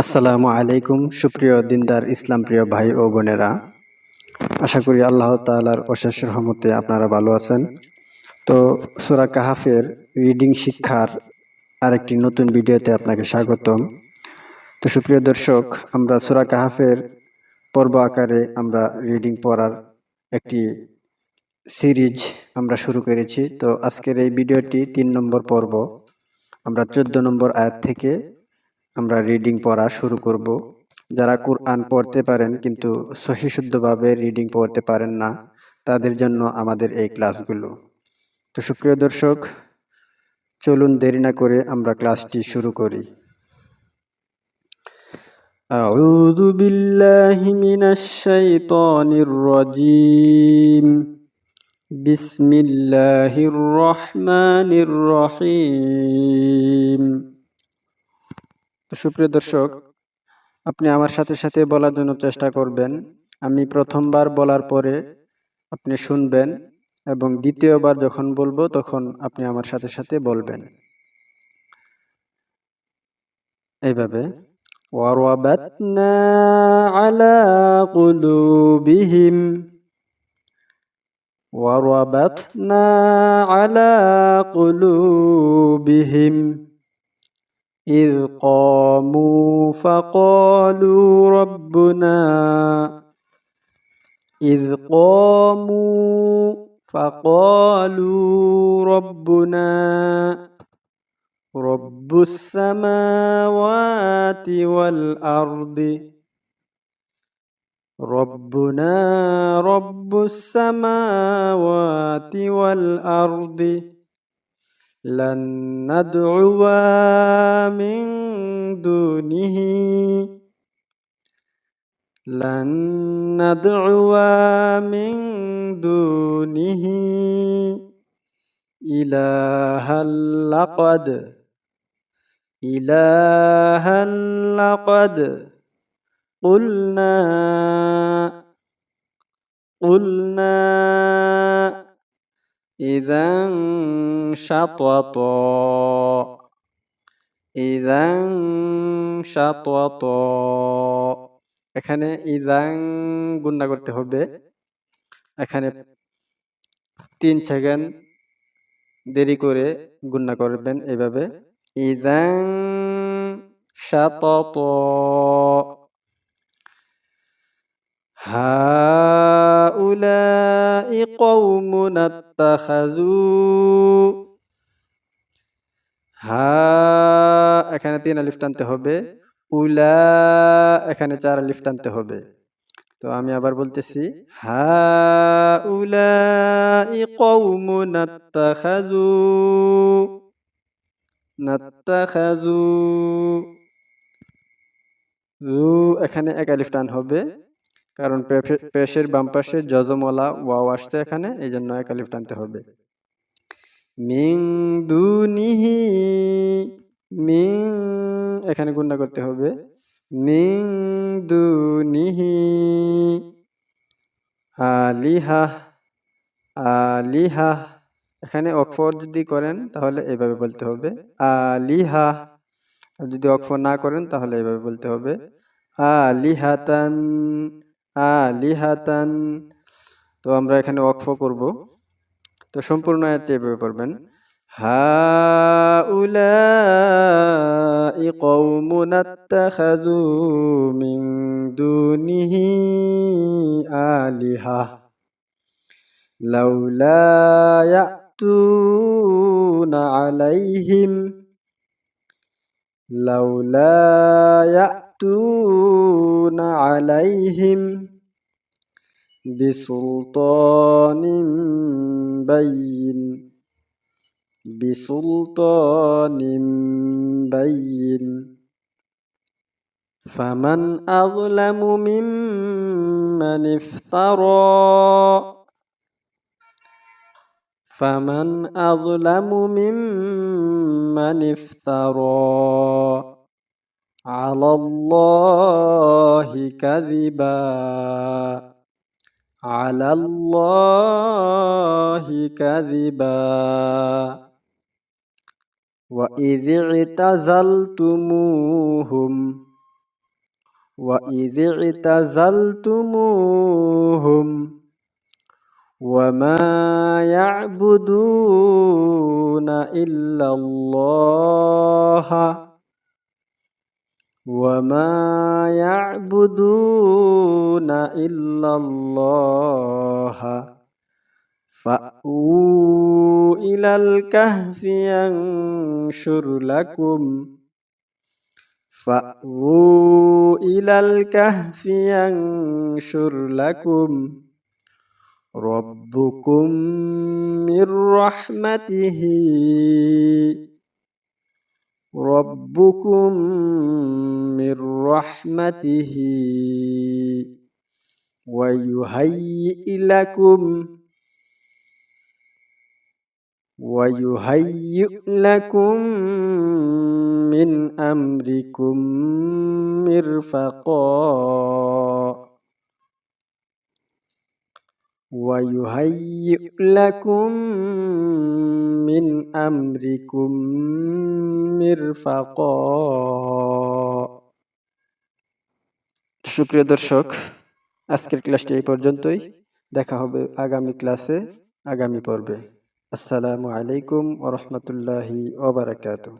আসসালামু আলাইকুম, সুপ্রিয় দিনদার ইসলাম প্রিয় ভাই ও বোনেরা। আশা করি আল্লাহ তাআলার অশেষ রহমতে আপনারা ভালো আছেন। তো সুরা কাহাফের রিডিং শিক্ষার আরেকটি নতুন ভিডিওতে আপনাকে স্বাগতম। তো সুপ্রিয় দর্শক, আমরা সুরা কাহাফের পর্ব আকারে আমরা রিডিং পড়ার একটি সিরিজ আমরা শুরু করেছি। তো আজকের এই ভিডিওটি তিন নম্বর পর্ব। আমরা চোদ্দ নম্বর আয়াত থেকে আমরা রিডিং পড়া শুরু করব। যারা কোরআন পড়তে পারেন কিন্তু সহিশুদ্ধভাবে রিডিং পড়তে পারেন না, তাদের জন্য আমাদের এই ক্লাসগুলো। তো সুপ্রিয় দর্শক, চলুন দেরি না করে আমরা ক্লাসটি শুরু করি। أعوذ بالله من الشيطان الرجيم بسم الله الرحمن الرحيم তো সুপ্রিয় দর্শক আপনি আমার সাথে সাথে বলার জন্য চেষ্টা করবেন আমি প্রথমবার বলার পরে আপনি শুনবেন এবং দ্বিতীয়বার যখন বলবো তখন আপনি আমার সাথে সাথে বলবেন এইভাবে وَرَبَطْنَا عَلَى قُلُوبِهِمْ. وَرَبَطْنَا عَلى قُلُوبِهِمْ. إذ قاموا فقالوا ربنا. إذ قاموا فقالوا ربنا. رب السماوات والأرض. ربنا رب السماوات والأرض. لن ندعو من دونه. لن ندعو من دونه. إلها لقد إلها لقد قلنا قلنا إذا شططا إذا شططا এখানে ইদাং গুণনা করতে হবে এখানে তিন সেকেন্ড দেরি করে গুণনা করবেন এইভাবে ইদাং শাতত هؤلاء قومنا اتخذوا হা এখানে তিন আলিফ টানতে হবে উলা এখানে চার আলিফ টানতে হবে তো আমি আবার বলতেছি হা উলা কৌমুন নাত্তাখাযু। রু এখানে এক আলিফ টান হবে, কারণ পেশে- পেশের বাম পাশে যজমলা ওয়াও আসছে এখানে এই জন্য এক আলিফ টানতে হবে। মিং দুনিহি, মিং, এখানে গুণনা করতে হবে। মিং দুনিহি, আলিহা আলিহা। এখানে অক্ষর যদি করেন তাহলে এইভাবে বলতে হবে আলিহা আর যদি অক্ষর না করেন তাহলে এইভাবে বলতে হবে আলিহাতান আলিহাতান তো আমরা এখানে অক্ষ করব তো সম্পূর্ণ আয়াতটি এভাবে পড়বেন هؤلاء قومنا اتخذوا من دونه آلهة لولا يأتون عليهم لولا يأتون عليهم بسلطان بين بسلطان بين فمن أظلم ممن افترى فمن أظلم ممن افترى على الله كذبا على الله كذبا وإذ اعتزلتموهم وإذ اعتزلتموهم وما يعبدون إلا الله وما يعبدون إلا الله فأووا إلى الكهف ينشر لكم فأووا إلى الكهف ينشر لكم ربكم من رحمته. ربكم من رحمته. ويهيئ لكم ويهيئ لكم من أمركم مرفقا. ويهيئ لكم من أمركم مرفقا সুপ্রিয় দর্শক আজকের ক্লাসটি এই পর্যন্তই দেখা হবে আগামী ক্লাসে আগামী পর্বে আসসালামু আলাইকুম ওরহমতুল্লাহি ওবারাকাতুহ